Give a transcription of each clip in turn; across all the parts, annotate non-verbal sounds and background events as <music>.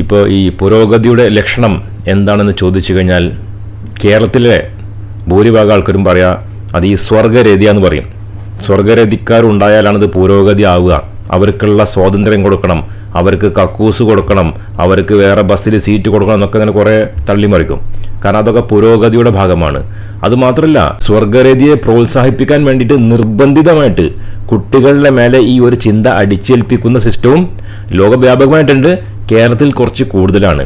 ഇപ്പോൾ ഈ പുരോഗതിയുടെ ലക്ഷണം എന്താണെന്ന് ചോദിച്ചു കഴിഞ്ഞാൽ കേരളത്തിലെ ഭൂരിഭാഗം ആൾക്കാരും പറയാ അത് ഈ സ്വർഗരതിയ എന്ന് പറയും. സ്വർഗരതിക്കാരുണ്ടായാലാണ് ഇത് പുരോഗതി ആവുക. അവർക്കുള്ള സ്വാതന്ത്ര്യം കൊടുക്കണം. അവർക്ക് കക്കൂസ് കൊടുക്കണം. അവർക്ക് വേറെ ബസ്സിൽ സീറ്റ് കൊടുക്കണം എന്നൊക്കെ അങ്ങനെ കുറേ തള്ളിമറിക്കും കാരണം അതൊക്കെ പുരോഗതിയുടെ ഭാഗമാണ്. അതുമാത്രമല്ല സ്വർഗരതിയെ പ്രോത്സാഹിപ്പിക്കാൻ വേണ്ടിയിട്ട് നിർബന്ധിതമായിട്ട് കുട്ടികളുടെ മേലെ ഈ ഒരു ചിന്ത അടിച്ചേൽപ്പിക്കുന്ന സിസ്റ്റവും ലോകവ്യാപകമായിട്ടുണ്ട്. കേരളത്തിൽ കുറച്ച് കൂടുതലാണ്.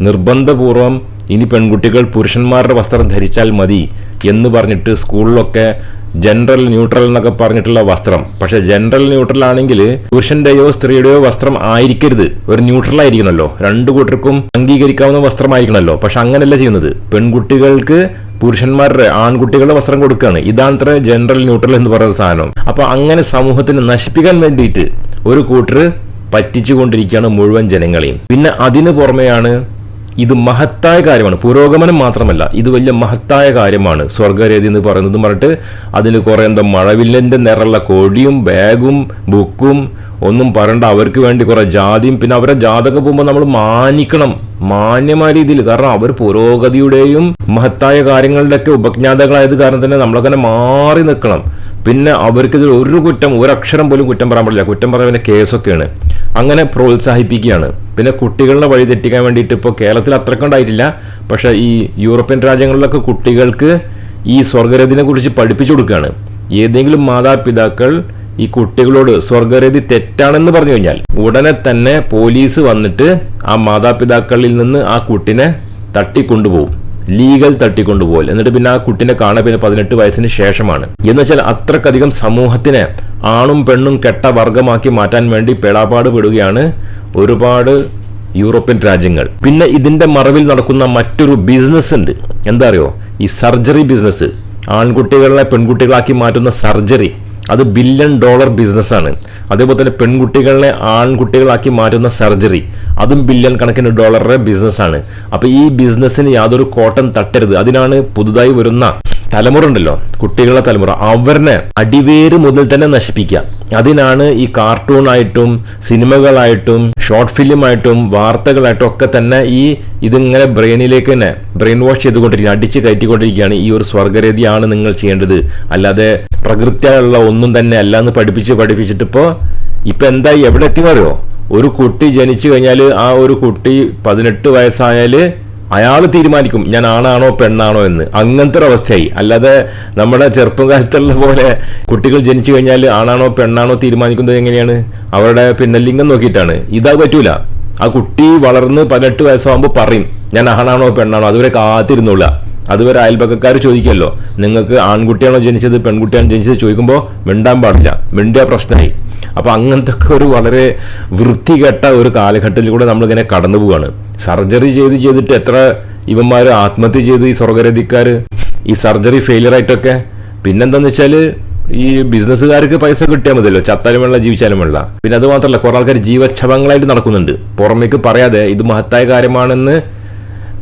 നിർബന്ധപൂർവം ഇനി പെൺകുട്ടികൾ പുരുഷന്മാരുടെ വസ്ത്രം ധരിച്ചാൽ മതി എന്ന് പറഞ്ഞിട്ട് സ്കൂളിലൊക്കെ ജനറൽ ന്യൂട്രൽ എന്നൊക്കെ പറഞ്ഞിട്ടുള്ള വസ്ത്രം. പക്ഷെ ജനറൽ ന്യൂട്രൽ ആണെങ്കിൽ പുരുഷന്റെയോ സ്ത്രീയുടെയോ വസ്ത്രം ആയിരിക്കരുത്. ഒരു ന്യൂട്രൽ ആയിരിക്കണമല്ലോ രണ്ടു കൂട്ടർക്കും അംഗീകരിക്കാവുന്ന വസ്ത്രമായിരിക്കണമല്ലോ പക്ഷെ അങ്ങനെയല്ല ചെയ്യുന്നത്. പെൺകുട്ടികൾക്ക് പുരുഷന്മാരുടെ ആൺകുട്ടികളുടെ വസ്ത്രം കൊടുക്കുകയാണ്. ഇതാണ് ഇത്ര ജനറൽ ന്യൂട്രൽ എന്ന് പറയുന്ന സാധനം. അപ്പൊ അങ്ങനെ സമൂഹത്തിന് നശിപ്പിക്കാൻ വേണ്ടിയിട്ട് ഒരു കൂട്ടർ പറ്റിച്ചുകൊണ്ടിരിക്കുകയാണ് മുഴുവൻ ജനങ്ങളെയും. പിന്നെ അതിനു പുറമെയാണ് ഇത് മഹത്തായ കാര്യമാണ്. പുരോഗമനം മാത്രമല്ല ഇത് വലിയ മഹത്തായ കാര്യമാണ്. സ്വർഗരേതി എന്ന് പറയുന്നത് പറഞ്ഞിട്ട് അതിന് കുറേ എന്താ മഴവില്ലന്റെ നിറമുള്ള കൊടിയും ബാഗും ബുക്കും ഒന്നും പറയണ്ട അവർക്ക് വേണ്ടി കുറേ ജാതിയും പിന്നെ അവരെ ജാതൊക്കെ പോകുമ്പോൾ നമ്മൾ മാനിക്കണം. മാന്യമായ രീതിയിൽ. കാരണം അവർ പുരോഗതിയുടെയും മഹത്തായ കാര്യങ്ങളുടെയൊക്കെ ഉപജ്ഞാതാക്കളായത് കാരണം തന്നെ നമ്മളങ്ങനെ മാറി നിൽക്കണം. പിന്നെ അവർക്കിതിൽ ഒരു കുറ്റം ഒരക്ഷരം പോലും കുറ്റം പറയാൻ പാടില്ല കുറ്റം പറയാൻ കേസൊക്കെയാണ്. അങ്ങനെ പ്രോത്സാഹിപ്പിക്കുകയാണ്. പിന്നെ കുട്ടികളുടെ വഴി തെറ്റിക്കാൻ വേണ്ടിയിട്ട് ഇപ്പോൾ കേരളത്തിൽ അത്രക്കുണ്ടായിട്ടില്ല പക്ഷേ ഈ യൂറോപ്യൻ രാജ്യങ്ങളിലൊക്കെ കുട്ടികൾക്ക് ഈ സ്വർഗരതിനെ കുറിച്ച് പഠിപ്പിച്ചു കൊടുക്കുകയാണ്. ഏതെങ്കിലും മാതാപിതാക്കൾ ഈ കുട്ടികളോട് സ്വർഗരതി തെറ്റാണെന്ന് പറഞ്ഞു കഴിഞ്ഞാൽ ഉടനെ തന്നെ പോലീസ് വന്നിട്ട് ആ മാതാപിതാക്കളിൽ നിന്ന് ആ കുട്ടിനെ തട്ടിക്കൊണ്ടുപോകും. ലീഗൽ തട്ടിക്കൊണ്ടുപോകൽ. എന്നിട്ട് പിന്നെ ആ കുട്ടിനെ കാണാൻ പിന്നെ പതിനെട്ട് വയസ്സിന് ശേഷമാണ്. എന്ന് വെച്ചാൽ അത്രക്കധികം സമൂഹത്തിനെ ആണും പെണ്ണും കെട്ട വർഗമാക്കി മാറ്റാൻ വേണ്ടി പെടാപാട് പെടുകയാണ് ഒരുപാട് യൂറോപ്യൻ രാജ്യങ്ങൾ. പിന്നെ ഇതിന്റെ മറവിൽ നടക്കുന്ന മറ്റൊരു ബിസിനസ് ഉണ്ട്. എന്താ അറിയോ? ഈ സർജറി ബിസിനസ് ആൺകുട്ടികളെ പെൺകുട്ടികളാക്കി മാറ്റുന്ന സർജറി അത് ബില്യൺ ഡോളർ ബിസിനസ്സാണ് അതേപോലെ തന്നെ പെൺകുട്ടികളെ ആൺകുട്ടികളാക്കി മാറ്റുന്ന സർജറി അതും ബില്യൺ കണക്കിന് ഡോളറുടെ ബിസിനസ്സാണ് അപ്പോൾ ഈ ബിസിനസ്സിന് യാതൊരു കോട്ടം തട്ടരുത്. അതിനാണ് പുതുതായി വരുന്ന തലമുറ ഉണ്ടല്ലോ കുട്ടികളുടെ തലമുറ. അവരെ അടിവേര് മുതൽ തന്നെ നശിപ്പിക്കുക. അതിനാണ് ഈ കാർട്ടൂണായിട്ടും സിനിമകളായിട്ടും ഷോർട്ട് ഫിലിമായിട്ടും വാർത്തകളായിട്ടും ഒക്കെ തന്നെ ഈ ഇതിങ്ങനെ ബ്രെയിനിലേക്ക് തന്നെ ബ്രെയിൻ വാഷ് ചെയ്തുകൊണ്ടിരിക്കുകയാണ് അടിച്ച് കയറ്റിക്കൊണ്ടിരിക്കുകയാണ് ഈ ഒരു സ്വർഗരതിയാണ് നിങ്ങൾ ചെയ്യേണ്ടത്. അല്ലാതെ പ്രകൃതിയുള്ള ഒന്നും തന്നെ അല്ല എന്ന് പഠിപ്പിച്ച് പഠിപ്പിച്ചിട്ടിപ്പോൾ ഇപ്പം എന്തായി? എവിടെ എത്തി പറയുമോ ഒരു കുട്ടി ജനിച്ചു കഴിഞ്ഞാൽ ആ ഒരു കുട്ടി പതിനെട്ട് വയസ്സായാൽ അയാൾ തീരുമാനിക്കും ഞാൻ ആണാണോ പെണ്ണാണോ എന്ന്. അങ്ങനത്തെ ഒരു അവസ്ഥയായി. അല്ലാതെ നമ്മുടെ ചെറുപ്പകാലത്തുള്ള പോലെ കുട്ടികൾ ജനിച്ചു കഴിഞ്ഞാൽ ആണാണോ പെണ്ണാണോ തീരുമാനിക്കുന്നത് എങ്ങനെയാണ്? അവരുടെ പിന്നെ ലിംഗം നോക്കിയിട്ടാണ്. ഇതാ പറ്റൂല. ആ കുട്ടി വളർന്ന് പതിനെട്ട് വയസ്സാകുമ്പോൾ പറയും ഞാൻ ആണാണോ പെണ്ണാണോ? അതുവരെ കാത്തിരുന്നുള്ള അതുവരെ അയൽപക്കക്കാർ ചോദിക്കുമല്ലോ നിങ്ങൾക്ക് ആൺകുട്ടിയാണോ ജനിച്ചത് പെൺകുട്ടിയാണോ ജനിച്ചത്? ചോദിക്കുമ്പോൾ മിണ്ടാൻ പാടില്ല. മിണ്ടിയ പ്രശ്നമായി അപ്പോൾ അങ്ങനത്തെ ഒരു വളരെ വൃത്തികെട്ട ഒരു കാലഘട്ടത്തിലൂടെ നമ്മളിങ്ങനെ കടന്നു പോവുകയാണ് സർജറി ചെയ്ത് ചെയ്തിട്ട് എത്ര ഇവന്മാർ ആത്മഹത്യ ചെയ്തു ഈ സ്വർഗരതിക്കാർ ഈ സർജറി ഫെയിലിയർ ആയിട്ടൊക്കെ? പിന്നെന്താന്ന് വെച്ചാൽ ഈ ബിസിനസ്സുകാർക്ക് പൈസ കിട്ടിയാൽ മതിയല്ലോ ചത്താലും വെള്ള ജീവിച്ചാലും വെള്ള. പിന്നെ അത് മാത്രമല്ല കുറെ ആൾക്കാർ ജീവച്ഛവങ്ങളായിട്ട് നടക്കുന്നുണ്ട്. പുറമേക്ക് പറയാതെ ഇത് മഹത്തായ കാര്യമാണെന്ന്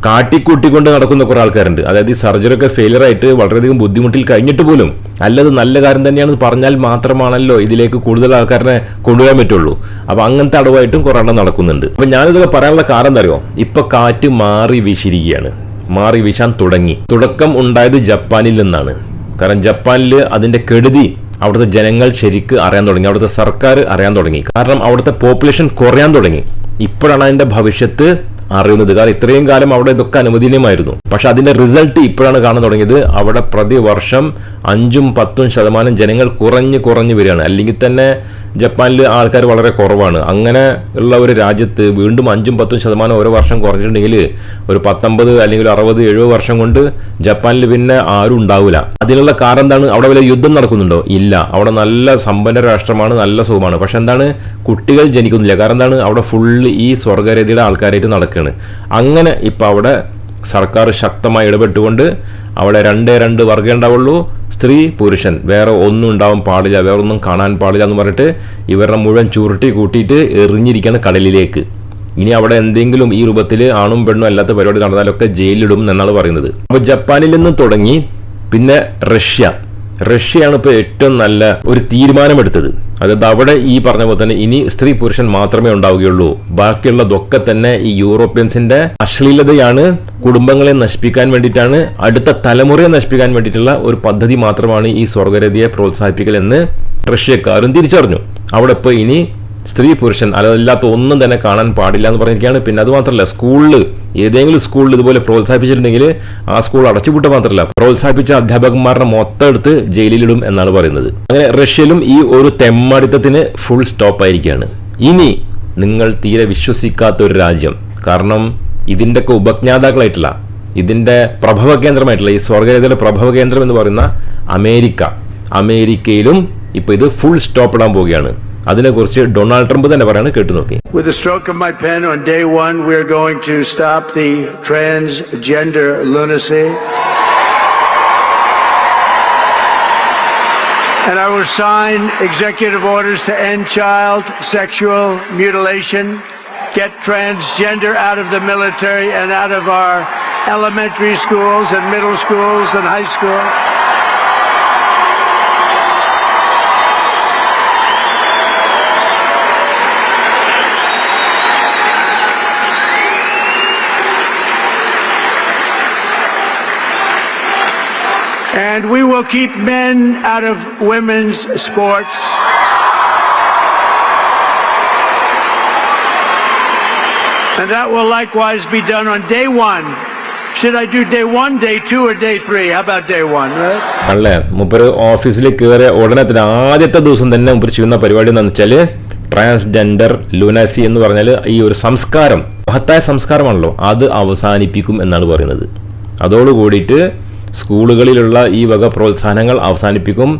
കാട്ടിക്കൂട്ടിക്കൊണ്ട് നടക്കുന്ന കുറെ ആൾക്കാരുണ്ട്. അതായത് ഈ സർജറി ഒക്കെ ഫെയിലിയർ ആയിട്ട് വളരെയധികം ബുദ്ധിമുട്ടിൽ കഴിഞ്ഞിട്ട് പോലും അല്ലത് നല്ല കാര്യം തന്നെയാണെന്ന് പറഞ്ഞാൽ മാത്രമാണല്ലോ ഇതിലേക്ക് കൂടുതൽ ആൾക്കാരെ കൊണ്ടുവരാൻ പറ്റുള്ളൂ. അപ്പോൾ അങ്ങനത്തെ അടവായിട്ടും കുറെ എണ്ണം നടക്കുന്നുണ്ട്. അപ്പോൾ ഞാനിതൊക്കെ പറയാനുള്ള കാരണം എന്താ അറിയോ? ഇപ്പോൾ കാറ്റ് മാറി വീശിരിക്കുകയാണ്. മാറി വീശാൻ തുടങ്ങി. തുടക്കം ഉണ്ടായത് ജപ്പാനിൽ നിന്നാണ്. കാരണം ജപ്പാനിൽ അതിന്റെ കെടുതി അവിടുത്തെ ജനങ്ങൾ ശരിക്ക് അറിയാൻ തുടങ്ങി. അവിടുത്തെ സർക്കാർ അറിയാൻ തുടങ്ങി. കാരണം അവിടുത്തെ പോപ്പുലേഷൻ കുറയാൻ തുടങ്ങി. ഇപ്പോഴാണ് അതിന്റെ ഭവിഷ്യത്ത് അറിയുന്നത്. കാരണം ഇത്രയും കാലം അവിടെ ഇതൊക്കെ അനുവദനീയമായിരുന്നു. പക്ഷെ അതിന്റെ റിസൾട്ട് ഇപ്പോഴാണ് കാണാൻ തുടങ്ങിയത്. അവിടെ പ്രതിവർഷം അഞ്ചും പത്തും ശതമാനം ജനങ്ങൾ കുറഞ്ഞു കുറഞ്ഞു വരികയാണ്. അല്ലെങ്കിൽ തന്നെ ജപ്പാനിൽ ആൾക്കാർ വളരെ കുറവാണ്. അങ്ങനെ ഉള്ള ഒരു രാജ്യത്ത് വീണ്ടും അഞ്ചും പത്തും ശതമാനം ഓരോ വർഷം കുറഞ്ഞിട്ടുണ്ടെങ്കിൽ ഒരു പത്തൊമ്പത് അല്ലെങ്കിൽ അറുപത് എഴുപത് വർഷം കൊണ്ട് ജപ്പാനിൽ പിന്നെ ആരും ഉണ്ടാവില്ല. അതിനുള്ള കാരണം എന്താണ്? അവിടെ വലിയ യുദ്ധം നടക്കുന്നുണ്ടോ? ഇല്ല. അവിടെ നല്ല സമ്പന്ന രാഷ്ട്രമാണ് നല്ല സുഖമാണ്. പക്ഷെ എന്താണ്? കുട്ടികൾ ജനിക്കുന്നില്ല. കാരണം എന്താണ്? അവിടെ ഫുള്ള് ഈ സ്വർഗരതിയുടെ ആൾക്കാരായിട്ട് നടക്കുകയാണ് അങ്ങനെ ഇപ്പോൾ അവിടെ സർക്കാർ ശക്തമായി ഇടപെട്ടുകൊണ്ട് അവിടെ രണ്ടേ രണ്ട് വർഗം ഉണ്ടാവുള്ളൂ. സ്ത്രീ പുരുഷൻ. വേറെ ഒന്നും ഉണ്ടാവാൻ പാടില്ല. വേറെ ഒന്നും കാണാൻ പാടില്ല എന്ന് പറഞ്ഞിട്ട് ഇവരുടെ മുഴുവൻ ചുരുട്ടി കൂട്ടിയിട്ട് എറിഞ്ഞിരിക്കുകയാണ് കടലിലേക്ക്. ഇനി അവിടെ എന്തെങ്കിലും ഈ രൂപത്തിൽ ആണും പെണ്ണും അല്ലാത്ത പരിപാടി നടന്നാലൊക്കെ ജയിലിടും എന്നാണ് പറയുന്നത്. അപ്പോൾ ജപ്പാനിൽ നിന്ന് തുടങ്ങി പിന്നെ റഷ്യ. റഷ്യയാണ് ഇപ്പോൾ ഏറ്റവും നല്ല ഒരു തീരുമാനമെടുത്തത്. അതായത് അവിടെ ഈ പറഞ്ഞ പോലെ തന്നെ ഇനി സ്ത്രീ പുരുഷൻ മാത്രമേ ഉണ്ടാവുകയുള്ളൂ. ബാക്കിയുള്ളതൊക്കെ തന്നെ ഈ യൂറോപ്യൻസിന്റെ അശ്ലീലതയാണ് കുടുംബങ്ങളെ നശിപ്പിക്കാൻ വേണ്ടിയിട്ടാണ് അടുത്ത തലമുറയെ നശിപ്പിക്കാൻ വേണ്ടിയിട്ടുള്ള ഒരു പദ്ധതി മാത്രമാണ് ഈ സ്വർഗരതിയെ പ്രോത്സാഹിപ്പിക്കൽ എന്ന് റഷ്യക്കാരും തിരിച്ചറിഞ്ഞു. അവിടെ ഇപ്പോൾ ഇനി സ്ത്രീ പുരുഷൻ അല്ലാത്ത ഒന്നും തന്നെ കാണാൻ പാടില്ല എന്ന് പറഞ്ഞിരിക്കുകയാണ്. പിന്നെ അത് മാത്രമല്ല സ്കൂളിൽ ഏതെങ്കിലും സ്കൂളിൽ ഇതുപോലെ പ്രോത്സാഹിപ്പിച്ചിട്ടുണ്ടെങ്കിൽ ആ സ്കൂൾ അടച്ചുപൂട്ട മാത്രമല്ല പ്രോത്സാഹിപ്പിച്ച അധ്യാപകന്മാരുടെ മൊത്തം എടുത്ത് ജയിലിലിടും എന്നാണ് പറയുന്നത്. അങ്ങനെ റഷ്യയിലും ഈ ഒരു തെമ്മാടിത്തത്തിന് ഫുൾ സ്റ്റോപ്പ് ആയിരിക്കുകയാണ്. ഇനി നിങ്ങൾ തീരെ വിശ്വസിക്കാത്ത ഒരു രാജ്യം കാരണം ഇതിന്റെയൊക്കെ ഉപജ്ഞാതാക്കളായിട്ടുള്ള ഇതിന്റെ പ്രഭവ കേന്ദ്രമായിട്ടുള്ള ഈ സ്വർഗരേഖയുടെ പ്രഭവ കേന്ദ്രം എന്ന് പറയുന്ന അമേരിക്ക. അമേരിക്കയിലും ഇപ്പോൾ ഇത് ഫുൾ സ്റ്റോപ്പ് ഇടാൻ പോവുകയാണ്. അതിനെക്കുറിച്ച് ഡൊണാൾഡ് ട്രംപ് തന്നെ പറയാണ് കേട്ടു നോക്കി With the stroke of my pen on day one, we're going to stop the transgender lunacy. And I will sign executive orders to end child sexual mutilation, get transgender out of the military and out of our elementary schools and middle schools and high school. And we will keep men out of women's sports. And that will likewise be done on day one. Should I do day one, day two, or day three? How about day one, right? അല്ലേ മുപ്പര് ഓഫീസിൽ കയറിയ ഉടനെ തന്നെ ആദ്യത്തെ ദിവസം തന്നെ മുപ്പർ ചെയ്യുന്ന പരിപാടി എന്ന് വെച്ചാൽ ട്രാൻസ്ജെൻഡർ ലുനാസി എന്ന് പറഞ്ഞാൽ ഈ ഒരു സംസ്കാരം മഹത്തായ സംസ്കാരമാണല്ലോ അത് അവസാനിപ്പിക്കും എന്നാണ് പറയുന്നത് അതോടുകൂടിയിട്ട് സ്കൂളുകളിലുള്ള ഈ വക പ്രോത്സാഹനങ്ങൾ അവസാനിപ്പിക്കും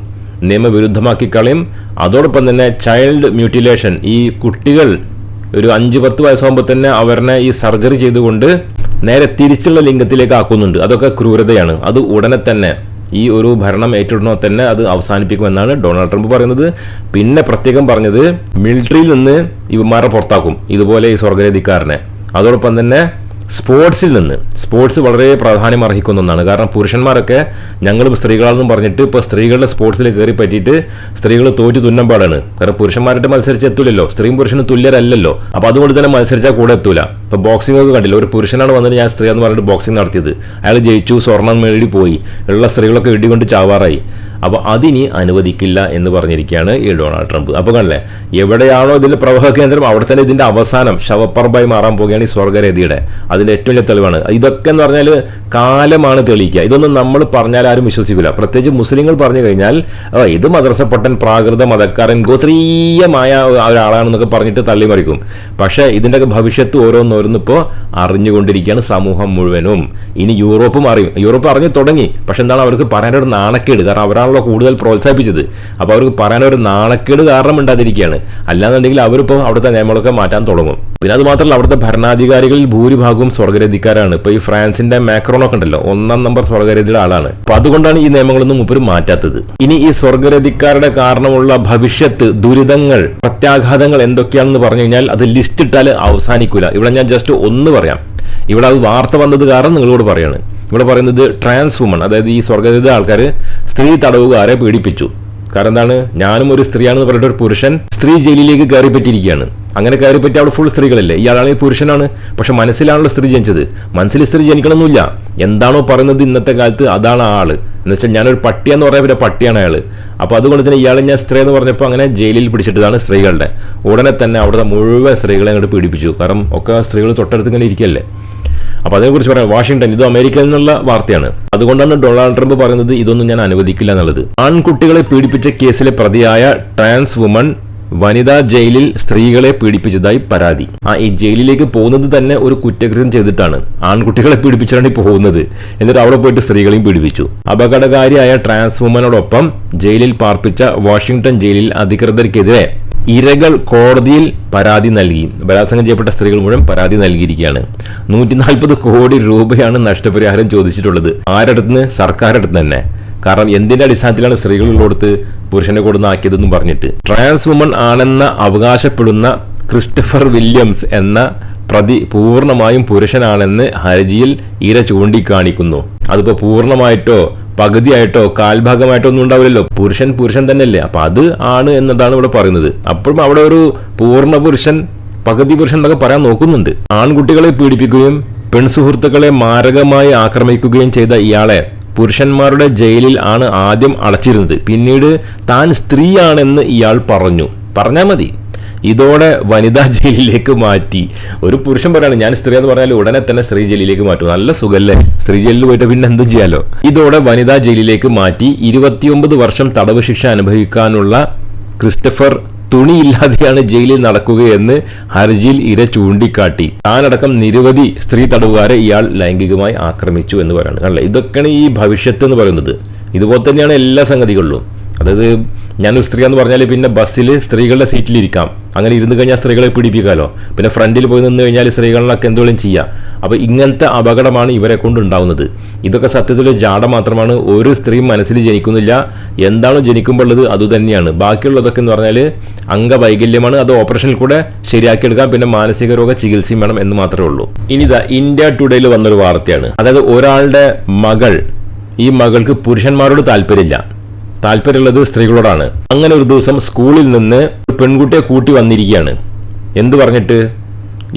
നിയമവിരുദ്ധമാക്കി കളയും അതോടൊപ്പം തന്നെ ചൈൽഡ് മ്യൂട്ടിലേഷൻ ഈ കുട്ടികൾ ഒരു അഞ്ച് പത്ത് വയസ്സാകുമ്പോൾ തന്നെ അവരെ ഈ സർജറി ചെയ്തുകൊണ്ട് നേരെ തിരിച്ചുള്ള ലിംഗത്തിലേക്ക് ആക്കുന്നുണ്ട്. അതൊക്കെ ക്രൂരതയാണ്. അത് ഉടനെ തന്നെ ഈ ഒരു ഭരണം ഏറ്റെടുക്കണോ തന്നെ അത് അവസാനിപ്പിക്കുമെന്നാണ് ഡൊണാൾഡ് ട്രംപ് പറയുന്നത്. പിന്നെ പ്രത്യേകം പറഞ്ഞത് മിലിറ്ററിയിൽ നിന്ന് ഇവന്മാരെ പുറത്താക്കും ഇതുപോലെ ഈ സ്വർഗരതിക്കാരനെ അതോടൊപ്പം തന്നെ സ്പോർട്സിൽ നിന്ന്. സ്പോർട്സ് വളരെ പ്രാധാന്യം അർഹിക്കുന്ന ഒന്നാണ്. കാരണം പുരുഷന്മാരൊക്കെ ഞങ്ങളും സ്ത്രീകളാണെന്നും പറഞ്ഞിട്ട് ഇപ്പോൾ സ്ത്രീകളുടെ സ്പോർട്സിൽ കയറി പറ്റിയിട്ട് സ്ത്രീകൾ തോറ്റു തുന്നമ്പാടാണ് കാരണം പുരുഷന്മാരുടെ മത്സരിച്ച് എത്തൂലല്ലോ. സ്ത്രീയും പുരുഷനും തുല്യരല്ലല്ലോ. അപ്പോൾ അതുകൊണ്ട് തന്നെ മത്സരിച്ചാൽ കൂടെ എത്തൂല. ഇപ്പോൾ ബോക്സിംഗ് ഒക്കെ കണ്ടില്ല? ഒരു പുരുഷനാണ് വന്നിട്ട് ഞാൻ സ്ത്രീ എന്ന് പറഞ്ഞിട്ട് ബോക്സിംഗ് നടത്തിയത്. അയാൾ ജയിച്ചു സ്വർണം നേടി പോയി. ഉള്ള സ്ത്രീകളൊക്കെ ഇടികൊണ്ട് ചാവാറായി. അപ്പോൾ അതിനി അനുവദിക്കില്ല എന്ന് പറഞ്ഞിരിക്കുകയാണ് ഈ ഡൊണാൾഡ് ട്രംപ്. അപ്പോൾ കണ്ടല്ലേ? എവിടെയാണോ ഇതിന്റെ പ്രവാഹ കേന്ദ്രം അവിടെ തന്നെ ഇതിന്റെ അവസാനം ശവപ്പറമ്പായി മാറാൻ പോകുകയാണ് ഈ സ്വർഗരതിയുടെ അതിന്റെ ഏറ്റവും വലിയ തെളിവാണ്. ഇതൊക്കെ എന്ന് പറഞ്ഞാൽ കാലമാണ് തെളിയിക്കുക. ഇതൊന്നും നമ്മൾ പറഞ്ഞാൽ ആരും വിശ്വസിക്കില്ല പ്രത്യേകിച്ച് മുസ്ലിങ്ങൾ പറഞ്ഞു കഴിഞ്ഞാൽ "ആ, ഇത് മദർസപ്പെട്ടൻ പ്രാകൃത മതക്കാരൻ ഗോത്രീയമായ ഒരാളാണെന്നൊക്കെ പറഞ്ഞിട്ട് തള്ളിമറിക്കും. പക്ഷേ ഇതിന്റെയൊക്കെ ഭവിഷ്യത്ത് ഓരോന്നോരോന്നിപ്പോൾ അറിഞ്ഞുകൊണ്ടിരിക്കുകയാണ് സമൂഹം മുഴുവനും. ഇനി യൂറോപ്പും അറിയും യൂറോപ്പ് അറിഞ്ഞു തുടങ്ങി. പക്ഷെ എന്താണ് അവർക്ക് പറയാനൊരു നാണക്കേട്. കാരണം അവരാണല്ലോ കൂടുതൽ പ്രോത്സാഹിപ്പിച്ചത്. അപ്പോൾ അവർക്ക് പറയാനൊരു നാണക്കേട് കാരണം ഉണ്ടാതിരിക്കുകയാണ് അല്ലാന്നുണ്ടെങ്കിൽ അവരിപ്പോൾ അവിടുത്തെ നിയമങ്ങളൊക്കെ മാറ്റാൻ തുടങ്ങും. പിന്നെ അത് മാത്രമല്ല അവിടുത്തെ ഭരണാധികാരികളിൽ ഭൂരിഭാഗവും സ്വർഗരതിക്കാരാണ് ഇപ്പോൾ ഈ ഫ്രാൻസിന്റെ മാക്രോണൊക്കെ ഉണ്ടല്ലോ. ഒന്നാം നമ്പർ സ്വർഗരതിയുടെ ആളാണ്. അപ്പോൾ അതുകൊണ്ടാണ് ഈ നിയമങ്ങളൊന്നും മുപ്പര് മാറ്റാത്തത്. ഇനി ഈ സ്വർഗരതിക്കാരുടെ കാരണമുള്ള ഭവിഷ്യത്ത് ദുരിതങ്ങൾ പ്രത്യാഘാതങ്ങൾ എന്തൊക്കെയാണെന്ന് പറഞ്ഞു കഴിഞ്ഞാൽ അത് ലിസ്റ്റ് ഇട്ടാൽ അവസാനിക്കില്ല ഇവിടെ ഞാൻ ജസ്റ്റ് ഒന്ന് പറയാം. ഇവിടെ അത് വാർത്ത വന്നത് കാരണം നിങ്ങളോട് പറയാണ്. ഇവിടെ പറയുന്നത് ട്രാൻസ് വുമൺ അതായത് ഈ സ്വർഗരഹിത ആൾക്കാർ സ്ത്രീ തടവുകാരെ പീഡിപ്പിച്ചു. കാരണം എന്താണ്? ഞാനും ഒരു സ്ത്രീയാണെന്ന് പറഞ്ഞിട്ട് ഒരു പുരുഷൻ സ്ത്രീ ജയിലിലേക്ക് കയറി പറ്റിയിരിക്കുകയാണ് അങ്ങനെ കയറി പറ്റി അവിടെ ഫുൾ സ്ത്രീകളല്ലേ? ഇയാളാണെങ്കിൽ പുരുഷനാണ്. പക്ഷെ മനസ്സിലാണല്ലോ സ്ത്രീ ജനിച്ചത്. മനസ്സിൽ സ്ത്രീ ജനിക്കണമെന്നില്ല. എന്താണോ പറയുന്നത് ഇന്നത്തെ കാലത്ത് അതാണ് ആ ആൾ. എന്ന് വെച്ചാൽ ഞാനൊരു പട്ടിയെന്ന് പറയാൻ പിന്നെ പട്ടിയാണ് അയാൾ അപ്പോൾ അതുകൊണ്ട് തന്നെ ഇയാളെ ഞാൻ സ്ത്രീ എന്ന് പറഞ്ഞപ്പോൾ അങ്ങനെ ജയിലിൽ പിടിച്ചിട്ടതാണ് സ്ത്രീകളുടെ. ഉടനെ തന്നെ അവിടുത്തെ മുഴുവൻ സ്ത്രീകളെ അങ്ങോട്ട് പീഡിപ്പിച്ചു. കാരണം ഒക്കെ സ്ത്രീകൾ തൊട്ടടുത്ത് ഇങ്ങനെ ഇരിക്കല്ലേ? അപ്പോൾ അതേക്കുറിച്ച് പറയാം വാഷിംഗ്ടൺ ഇത് അമേരിക്കയിൽ നിന്നുള്ള വാർത്തയാണ്. അതുകൊണ്ടാണ് ഡൊണാൾഡ് ട്രംപ് പറയുന്നത് ഇതൊന്നും ഞാൻ അനുവദിക്കില്ല എന്നുള്ളത്. ആൺകുട്ടികളെ പീഡിപ്പിച്ച കേസിലെ പ്രതിയായ ട്രാൻസ് വുമൺ വനിതാ ജയിലിൽ സ്ത്രീകളെ പീഡിപ്പിച്ചതായി പരാതി. ആ ഈ ജയിലിലേക്ക് പോകുന്നത് തന്നെ ഒരു കുറ്റകൃത്യം ചെയ്തിട്ടാണ്. ആൺകുട്ടികളെ പീഡിപ്പിച്ചാണ് ഈ പോകുന്നത്. എന്നിട്ട് അവിടെ പോയിട്ട് സ്ത്രീകളെയും പീഡിപ്പിച്ചു. അപകടകാരിയായ ട്രാൻസ് വുമനോടൊപ്പം ജയിലിൽ പാർപ്പിച്ച വാഷിംഗ്ടൺ ജയിലിൽ അധികൃതർക്കെതിരെ ഇരകൾ കോടതിയിൽ പരാതി നൽകി. ബലാത്സംഗം ചെയ്യപ്പെട്ട സ്ത്രീകൾ മുഴുവൻ പരാതി നൽകിയിരിക്കുകയാണ്. നൂറ്റി നാൽപ്പത് കോടി രൂപയാണ് നഷ്ടപരിഹാരം ചോദിച്ചിട്ടുള്ളത്. ആരടുത്തുനിന്ന് സർക്കാരടുത്ത് തന്നെ. കാരണം എന്തിന്റെ അടിസ്ഥാനത്തിലാണ് സ്ത്രീകളുടെ കൊടുത്ത് പുരുഷനെ കൊടുന്ന് ആക്കിയതെന്നും പറഞ്ഞിട്ട്. ട്രാൻസ് വുമൺ ആണെന്ന അവകാശപ്പെടുന്ന ക്രിസ്റ്റഫർ വില്യംസ് എന്ന പ്രതി പൂർണമായും പുരുഷനാണെന്ന് ഹർജിയിൽ ഇര ചൂണ്ടിക്കാണിക്കുന്നു. അതിപ്പോൾ പൂർണമായിട്ടോ പകുതിയായിട്ടോ കാൽഭാഗമായിട്ടോ ഒന്നും ഉണ്ടാവില്ലല്ലോ. പുരുഷൻ പുരുഷൻ തന്നെയല്ലേ. അപ്പൊ അത് ആണ് എന്നതാണ് ഇവിടെ പറയുന്നത്. അപ്പോഴും അവിടെ ഒരു പൂർണ പുരുഷൻ പകുതി പുരുഷൻ എന്നൊക്കെ പറയാൻ നോക്കുന്നുണ്ട്. ആൺകുട്ടികളെ പീഡിപ്പിക്കുകയും പെൺസുഹൃത്തുക്കളെ മാരകമായി ആക്രമിക്കുകയും ചെയ്ത ഇയാളെ പുരുഷന്മാരുടെ ജയിലിൽ ആണ് ആദ്യം അടച്ചിരുന്നത്. പിന്നീട് താൻ സ്ത്രീയാണെന്ന് ഇയാൾ പറഞ്ഞു. പറഞ്ഞാൽ മതി. ഇതോടെ വനിതാ <laughs> ജയിലിലേക്ക് മാറ്റി. ഒരു പുരുഷൻ പറയാണ് ഞാൻ സ്ത്രീ എന്ന് പറഞ്ഞാൽ ഉടനെ തന്നെ സ്ത്രീ ജയിലിലേക്ക് മാറ്റും. നല്ല സുഖല്ലേ? സ്ത്രീ ജയിലിൽ പോയിട്ട് പിന്നെ എന്തും ചെയ്യാലോ? ഇതോടെ വനിതാ ജയിലിലേക്ക് മാറ്റി. ഇരുപത്തിയൊമ്പത് വർഷം തടവ് ശിക്ഷ അനുഭവിക്കാനുള്ള ക്രിസ്റ്റഫർ തുണിയില്ലാതെയാണ് ജയിലിൽ നടക്കുകയെന്ന് ഹർജിയിൽ ഇര ചൂണ്ടിക്കാട്ടി. താനടക്കം നിരവധി സ്ത്രീ തടവുകാരെ ഇയാൾ ലൈംഗികമായി ആക്രമിച്ചു എന്ന് പറയുന്നത് അല്ലേ? ഇതൊക്കെയാണ് ഈ ഭവിഷ്യത്ത് എന്ന് പറയുന്നത്. ഇതുപോലെ തന്നെയാണ് എല്ലാ സംഗതികളിലും. അതായത് ഞാനൊരു സ്ത്രീ എന്ന് പറഞ്ഞാൽ പിന്നെ ബസ്സിൽ സ്ത്രീകളുടെ സീറ്റിലിരിക്കാം. അങ്ങനെ ഇരുന്ന് കഴിഞ്ഞാൽ സ്ത്രീകളെ പിടിപ്പിക്കാമല്ലോ പിന്നെ ഫ്രണ്ടിൽ പോയി നിന്ന് കഴിഞ്ഞാൽ സ്ത്രീകളിലൊക്കെ എന്തെങ്കിലും ചെയ്യാം. അപ്പോൾ ഇങ്ങനത്തെ അപകടമാണ് ഇവരെ കൊണ്ടുണ്ടാവുന്നത് ഇതൊക്കെ സത്യത്തിൽ ജാട മാത്രമാണ്. ഒരു സ്ത്രീ മനസ്സിൽ ജനിക്കുന്നില്ല. എന്താണോ ജനിക്കുമ്പോൾ ഉള്ളത് അതുതന്നെയാണ് ബാക്കിയുള്ളതൊക്കെ എന്ന് പറഞ്ഞാൽ അംഗവൈകല്യമാണ്. അത് ഓപ്പറേഷനിൽ കൂടെ ശരിയാക്കിയെടുക്കാം. പിന്നെ മാനസിക രോഗ ചികിത്സയും വേണം എന്ന് മാത്രമേ ഉള്ളൂ. ഇനി ഇനിതാ ഇന്ത്യ ടുഡേയിൽ വന്നൊരു വാർത്തയാണ്. അതായത് ഒരാളുടെ മകൾ ഈ മകൾക്ക് പുരുഷന്മാരോട് താല്പര്യമില്ല. താല്പര്യമുള്ളത് സ്ത്രീകളോടാണ്. അങ്ങനെ ഒരു ദിവസം സ്കൂളിൽ നിന്ന് ഒരു പെൺകുട്ടിയെ കൂട്ടി വന്നിരിക്കുകയാണ്. എന്ത് പറഞ്ഞിട്ട്?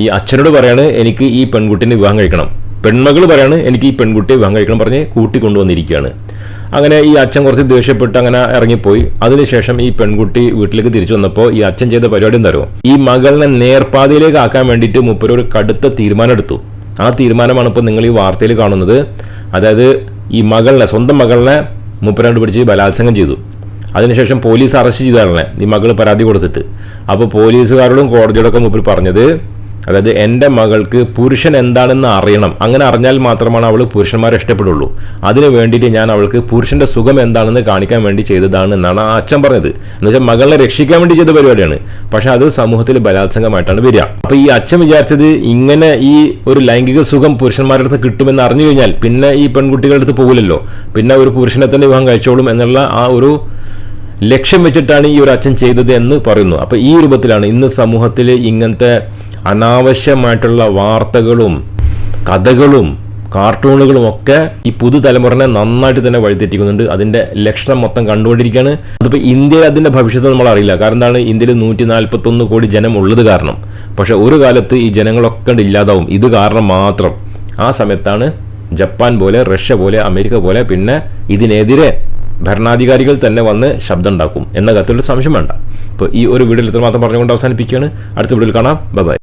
ഈ അച്ഛനോട് പറയാണ് എനിക്ക് ഈ പെൺകുട്ടിനെ വിവാഹം കഴിക്കണം. പെൺമകൾ പറയാണ് എനിക്ക് ഈ പെൺകുട്ടിയെ വിവാഹം കഴിക്കണം പറഞ്ഞ് കൂട്ടി കൊണ്ടുവന്നിരിക്കുകയാണ്. അങ്ങനെ ഈ അച്ഛൻ കുറച്ച് ദേഷ്യപ്പെട്ട് അങ്ങനെ ഇറങ്ങിപ്പോയി. അതിനുശേഷം ഈ പെൺകുട്ടി വീട്ടിലേക്ക് തിരിച്ചു വന്നപ്പോൾ ഈ അച്ഛൻ ചെയ്ത പരിപാടി എന്താ ഈ മകളിനെ നേർപ്പാതയിലേക്ക് ആക്കാൻ വേണ്ടിയിട്ട് മുപ്പര് ഒരു കടുത്ത തീരുമാനം എടുത്തു ആ തീരുമാനമാണ് ഇപ്പോൾ നിങ്ങൾ ഈ വാർത്തയിൽ കാണുന്നത്. അതായത് ഈ മകളിനെ സ്വന്തം മകളിനെ മുപ്പരാണ്ട് പിടിച്ച് ബലാത്സംഗം ചെയ്തു. അതിനുശേഷം പോലീസ് അറസ്റ്റ് ചെയ്തതാണല്ലേ ഈ മകൾ പരാതി കൊടുത്തിട്ട്. അപ്പോൾ പോലീസുകാരോടും കോടതിയോടൊക്കെ മുമ്പിൽ പറഞ്ഞത് അതായത് എന്റെ മകൾക്ക് പുരുഷൻ എന്താണെന്ന് അറിയണം. അങ്ങനെ അറിഞ്ഞാൽ മാത്രമാണ് അവൾ പുരുഷന്മാരെ ഇഷ്ടപ്പെടുള്ളൂ. അതിന് വേണ്ടിയിട്ട് ഞാൻ അവൾക്ക് പുരുഷന്റെ സുഖം എന്താണെന്ന് കാണിക്കാൻ വേണ്ടി ചെയ്തതാണ് എന്നാണ് ആ അച്ഛൻ പറഞ്ഞത്. എന്ന് വെച്ചാൽ മകളെ രക്ഷിക്കാൻ വേണ്ടി ചെയ്ത പരിപാടിയാണ്. പക്ഷെ അത് സമൂഹത്തിൽ ബലാത്സംഗമായിട്ടാണ് വരിക. അപ്പോൾ ഈ അച്ഛൻ വിചാരിച്ചത് ഇങ്ങനെ ഈ ഒരു ലൈംഗിക സുഖം പുരുഷന്മാരുടെ അടുത്ത് കിട്ടുമെന്ന് അറിഞ്ഞു കഴിഞ്ഞാൽ പിന്നെ ഈ പെൺകുട്ടികളുടെ അടുത്ത് പോകില്ലല്ലോ. പിന്നെ ഒരു പുരുഷനെ തന്നെ വിവാഹം കഴിച്ചോളും എന്നുള്ള ആ ഒരു ലക്ഷ്യം വെച്ചിട്ടാണ് ഈ ഒരു അച്ഛൻ ചെയ്തത് എന്ന് പറയുന്നു. അപ്പോൾ ഈ രൂപത്തിലാണ് ഇന്ന് സമൂഹത്തിൽ ഇങ്ങനത്തെ അനാവശ്യമായിട്ടുള്ള വാർത്തകളും കഥകളും കാർട്ടൂണുകളും ഒക്കെ ഈ പുതുതലമുറനെ നന്നായിട്ട് തന്നെ വഴിതെറ്റിക്കുന്നുണ്ട്. അതിന്റെ ലക്ഷണം മൊത്തം കണ്ടുകൊണ്ടിരിക്കുകയാണ്. അതിപ്പോൾ ഇന്ത്യയിൽ അതിന്റെ ഭവിഷ്യത്ത് നമ്മൾ അറിയില്ല. കാരണം എന്താണ്? ഇന്ത്യയിൽ നൂറ്റി നാൽപ്പത്തൊന്ന് കോടി ജനം ഉള്ളത് കാരണം. പക്ഷെ ഒരു കാലത്ത് ഈ ജനങ്ങളൊക്കെ ഇല്ലാതാവും. ഇത് കാരണം മാത്രം. ആ സമയത്താണ് ജപ്പാൻ പോലെ റഷ്യ പോലെ അമേരിക്ക പോലെ പിന്നെ ഇതിനെതിരെ ഭരണാധികാരികൾ തന്നെ വന്ന് ശബ്ദം ഉണ്ടാക്കും എന്ന കാര്യത്തിലൊരു സംശയം വേണ്ട. അപ്പോൾ ഈ ഒരു വീഡിയോയിൽ ഇത്ര മാത്രം പറഞ്ഞുകൊണ്ട് അവസാനിപ്പിക്കുകയാണ്. അടുത്ത വീഡിയോയിൽ കാണാം. ബൈ.